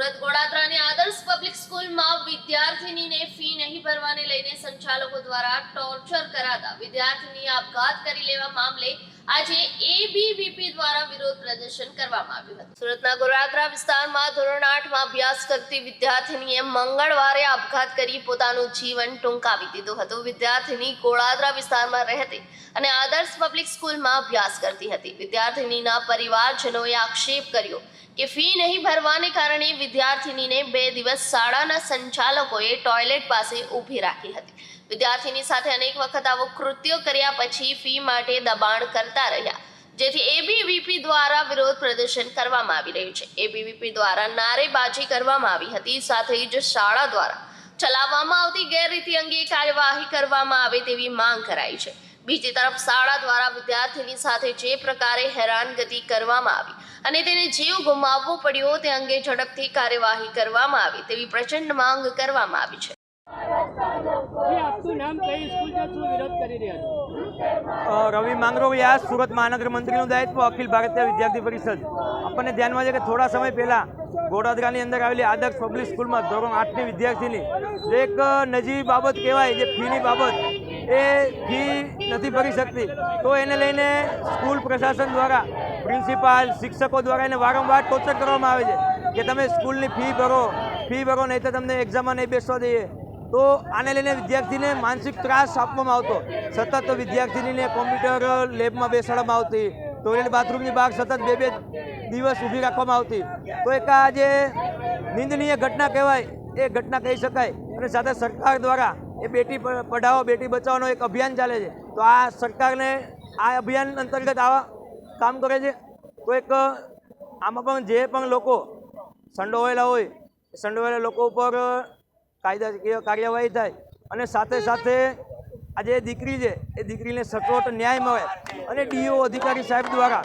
સુરત ગોડાદરાની આદર્શ પબ્લિક સ્કૂલમાં વિદ્યાર્થીનીને ફી નહીં ભરવાને લઈને સંચાલકો દ્વારા ટોર્ચર કરાતા વિદ્યાર્થીની આપઘાત કરી લેવા મામલે આજે એબીવીપી દ્વારા વિરોધ પ્રદર્શન કરવામાં આવ્યું હતું. સુરતના ગોડાદરા વિસ્તારમાં ધોરણ આઠમાં અભ્યાસ કરતી વિદ્યાર્થીનીએ મંગળવારે આપઘાત કરી પોતાનું જીવન ટૂંકાવી દીધું હતું. વિદ્યાર્થીની ગોળાદરા વિસ્તારમાં રહેતી અને આદર્શ પબ્લિક સ્કૂલમાં અભ્યાસ કરતી હતી. વિદ્યાર્થીનીના પરિવારજનોએ આક્ષેપ કર્યો કે ફી નહીં ભરવાને કારણે વિદ્યાર્થીનીને બે દિવસ શાળાના સંચાલકોએ ટોયલેટ પાસે ઊભી રાખી હતી. વિદ્યાર્થીની સાથે અનેક વખત આવો કૃત્યો કર્યા પછી ફી માટે દબાણ કરતા રહ્યા. જેથી એબીવીપી દ્વારા વિરોધ પ્રદર્શન કરવામાં આવી રહ્યું છે. એબીવીપી દ્વારા નારેબાજી કરવામાં આવી હતી. સાથે જ શાળા દ્વારા ચલાવવામાં આવતી ગેરરીતિ અંગે કાર્યવાહી કરવામાં આવે તેવી માંગ કરાઈ છે. બીજી તરફ શાળા દ્વારા વિદ્યાર્થીની સાથે જે પ્રકારે હેરાનગતિ કરવામાં આવી અને તેને જીવ ગુમાવવો પડ્યો તે અંગે ઝડપથી કાર્યવાહી કરવામાં આવી તેવી પ્રચંડ માંગ કરવામાં આવી છે. આપનું નામ કઈ રવિ સુરત મહાનગર મંત્રીનું દાયિત્વ અખિલ ભારતીય વિદ્યાર્થી પરિષદ. આપણને ધ્યાનમાં છે કે થોડા સમય પહેલાં ગોડાદરાની અંદર આવેલી આદર્શ પબ્લિક સ્કૂલમાં ધોરણ આઠની વિદ્યાર્થીની એક નજીવી બાબત કહેવાય, જે ફીની બાબત, એ ફી નથી ભરી શકતી. તો એને લઈને સ્કૂલ પ્રશાસન દ્વારા, પ્રિન્સિપાલ, શિક્ષકો દ્વારા એને વારંવાર ટોર્ચર કરવામાં આવે છે કે તમે સ્કૂલની ફી ભરો ફી ભરો, નહીં તો તમને એક્ઝામમાં નહીં બેસવા દઈએ. તો આને લઈને વિદ્યાર્થીને માનસિક ત્રાસ આપવામાં આવતો. સતત વિદ્યાર્થીનીને કોમ્પ્યુટર લેબમાં બેસાડવામાં આવતી. ટોયલેટ બાથરૂમની બહાર સતત બે બે દિવસ ઊભી રાખવામાં આવતી. તો એક આ જે નિંદનીય ઘટના કહેવાય, એ ઘટના કહી શકાય. અને સાથે સરકાર દ્વારા એ બેટી પઢાઓ, બેટી બચાવવાનો એક અભિયાન ચાલે છે. તો આ સરકારને આ અભિયાન અંતર્ગત આવા કામ કરે છે. તો એક, આમાં પણ જે પણ લોકો સંડોવાયેલા હોય, સંડોવાયેલા લોકો ઉપર કાયદાકીય કાર્યવાહી થાય અને સાથે સાથે આ જે દીકરી છે, એ દીકરીને સચોટ ન્યાય મળે. અને ડીઓ અધિકારી સાહેબ દ્વારા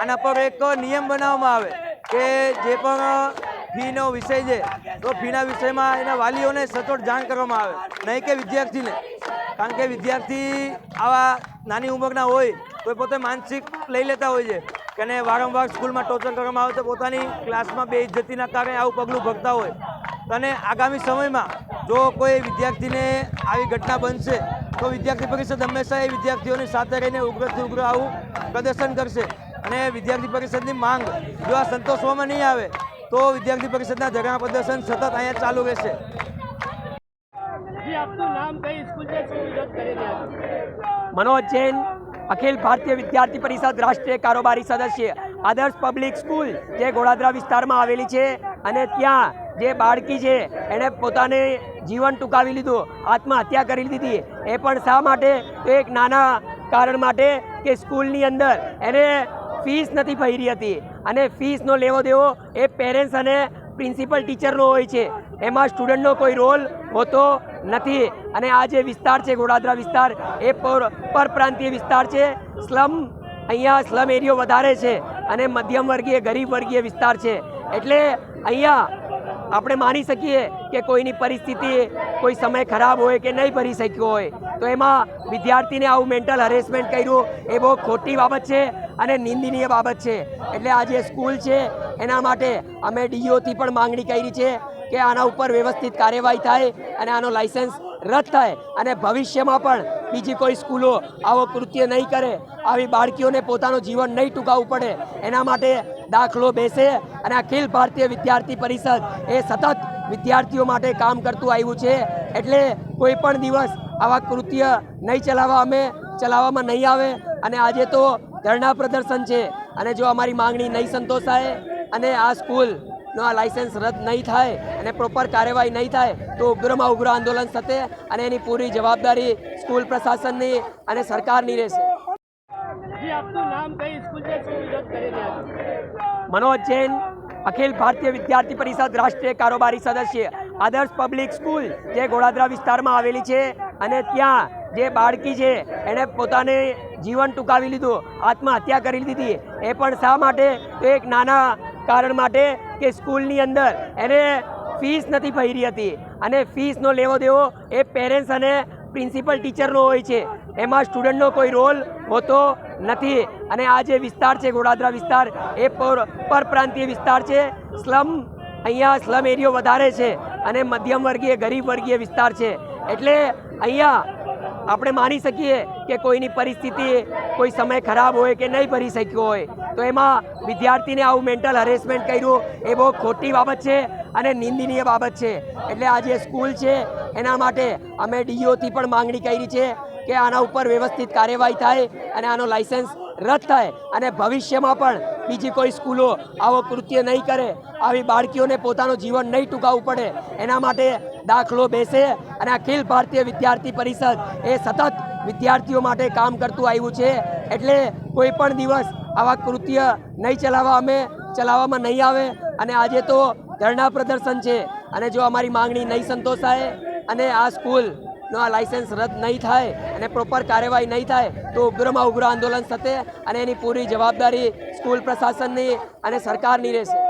આના પર એક નિયમ બનાવવામાં આવે કે જે પણ ફીનો વિષય છે, તો ફીના વિષયમાં એના વાલીઓને સચોટ જાણ કરવામાં આવે. નહીં કે વિદ્યાર્થીને. કારણ કે વિદ્યાર્થી આવા નાની ઉંમરના હોય તો એ પોતે માનસિક લઈ લેતા હોય છે. કે વારંવાર સ્કૂલમાં ટોર્ચર કરવામાં આવે તો પોતાની ક્લાસમાં બે ઇજ્જતીના કારણે આવું પગલું ભરતા હોય. અને આગામી સમયમાં જો કોઈ વિદ્યાર્થીને આવી ઘટના બનશે તો વિદ્યાર્થી પરિષદ હંમેશા એ વિદ્યાર્થીઓની સાથે રહીને ઉગ્રથી ઉગ્ર આવું પ્રદર્શન કરશે. અને વિદ્યાર્થી પરિષદની માંગ જો આ સંતોષવામાં નહીં આવે તો વિદ્યાર્થી પરિષદના ધરણા પ્રદર્શન સતત અહીંયા ચાલુ રહેશે. જી આપનું નામ કઈ સ્કૂલ છે? શું વિરોધ કરી રહ્યા છો? મનોજ જૈન અખિલ ભારતીય વિદ્યાર્થી પરિષદ રાષ્ટ્રીય કારોબારી સદસ્ય આદર્શ પબ્લિક સ્કૂલ જે ગોળાદરા વિસ્તારમાં આવેલી છે. અને ત્યાં જે બાળકી છે એણે પોતાને જીવન ટૂંકાવી લીધું, આત્મહત્યા કરી લીધી. એ પણ શા માટે? તો એક નાના કારણ માટે કે સ્કૂલની અંદર એને ફીસ નથી ભરી હતી. અને ફીસનો લેવો દેવો એ પેરેન્ટ્સ અને પ્રિન્સિપલ ટીચરનો હોય છે. એમાં સ્ટુડન્ટનો કોઈ રોલ હોતો નથી. અને આ જે વિસ્તાર છે, ગોડાદરા વિસ્તાર, એ પર પરપ્રાંતીય વિસ્તાર છે. સ્લમ, અહીંયા સ્લમ એરિયો વધારે છે. અને મધ્યમ વર્ગીય ગરીબ વર્ગીય વિસ્તાર છે. એટલે અહીંયા આપણે માની શકીએ કે કોઈની પરિસ્થિતિ કોઈ સમય ખરાબ હોય કે નહીં ભરી શક્યો હોય, તો એમાં વિદ્યાર્થીને આવું મેન્ટલ હરેસમેન્ટ કર્યું, એ બહુ ખોટી બાબત છે અને નિંદનીય બાબત છે. એટલે આ જે સ્કૂલ છે, એના માટે અમે ડીઓથી પણ માંગણી કરી છે કે આના ઉપર વ્યવસ્થિત કાર્યવાહી થાય અને આનો લાઇસન્સ રદ થાય અને ભવિષ્યમાં પણ બીજી કોઈ સ્કૂલો આવો કૃત્ય નહીં કરે, આવી બાળકીઓને પોતાનું જીવન નહીં ટૂંકાવવું પડે. એના માટે દાખલો બેસે અને અખિલ ભારતીય વિદ્યાર્થી પરિષદ એ સતત વિદ્યાર્થીઓ માટે કામ કરતું આવ્યું છે. એટલે કોઈ પણ દિવસ આવા કૃત્ય નહીં ચલાવવા અમે ચલાવવામાં નહીં આવે. અને આજે તો ધરણા પ્રદર્શન છે. અને જો અમારી માંગણી નહીં સંતોષાય અને આ સ્કૂલનો આ લાઇસન્સ રદ નહીં થાય અને પ્રોપર કાર્યવાહી નહીં થાય, તો ઉગ્રમાં ઉગ્ર આંદોલન થશે અને એની પૂરી જવાબદારી સ્કૂલ પ્રશાસનની અને સરકારની રહેશે. આપનું નામ કઈ? સ્કૂલ કરી રહ્યા મનોજ જૈન, અખિલ ભારતીય વિદ્યાર્થી પરિષદ રાષ્ટ્રીય કારોબારી સદસ્ય, આદર્શ પબ્લિક સ્કૂલ, જે ગોળાદરા વિસ્તારમાં આવેલી છે અને ત્યાં જે બાળકી છે એણે પોતાને જીવન ટૂંકાવી લીધું, આત્મહત્યા કરી દીધી એ પણ શા માટે? તો એક નાના કારણ માટે કે સ્કૂલની અંદર એને ફીસ નથી ભરી હતી અને ફીસનો લેવો દેવો એ પેરેન્ટ્સ અને પ્રિન્સિપલ ટીચરનો હોય છે. એમાં સ્ટુડન્ટનો કોઈ રોલ હોતો નથી. અને આ જે વિસ્તાર છે, ગોડાદરા વિસ્તાર, એ પર, પરપ્રાંતીય વિસ્તાર છે. સ્લમ, અહીંયા સ્લમ એરિયો વધારે છે અને મધ્યમ વર્ગીય, ગરીબ વર્ગીય વિસ્તાર છે. એટલે અહીંયા આપણે માની શકીએ કે કોઈની પરિસ્થિતિ, કોઈ સમય ખરાબ હોય કે નહીં ભરી શક્યો હોય, તો એમાં વિદ્યાર્થીને આવું મેન્ટલ હરેસમેન્ટ કર્યું, એ બહુ ખોટી બાબત છે અને નિંદનીય બાબત છે. એટલે આ જે સ્કૂલ છે, એના માટે અમે ડીઓથી પણ માંગણી કરી છે. કે આના ઉપર વ્યવસ્થિત કાર્યવાહી થાય અને આનો લાઇસન્સ રદ થાય. અને ભવિષ્યમાં પણ બીજી કોઈ સ્કૂલો આવો કૃત્ય નહીં કરે, આવી બાળકીઓને પોતાનું જીવન નહીં ટૂંકાવવું પડે. એના માટે દાખલો બેસે અને અખિલ ભારતીય વિદ્યાર્થી પરિષદ એ સતત વિદ્યાર્થીઓ માટે કામ કરતું આવ્યું છે. એટલે કોઈ પણ દિવસ આવા કૃત્ય નહીં ચલાવવા અમે ચલાવવામાં નહીં આવે. અને આજે તો ધરણા પ્રદર્શન છે. અને જો અમારી માંગણી નહીં સંતોષાય અને આ સ્કૂલનો આ લાયસન્સ રદ નહીં થાય અને પ્રોપર કાર્યવાહી નહીં થાય, તો ઉગ્રમાં ઉગ્ર આંદોલન થશે અને એની પૂરી જવાબદારી સ્કૂલ પ્રશાસનની અને સરકારની રહેશે.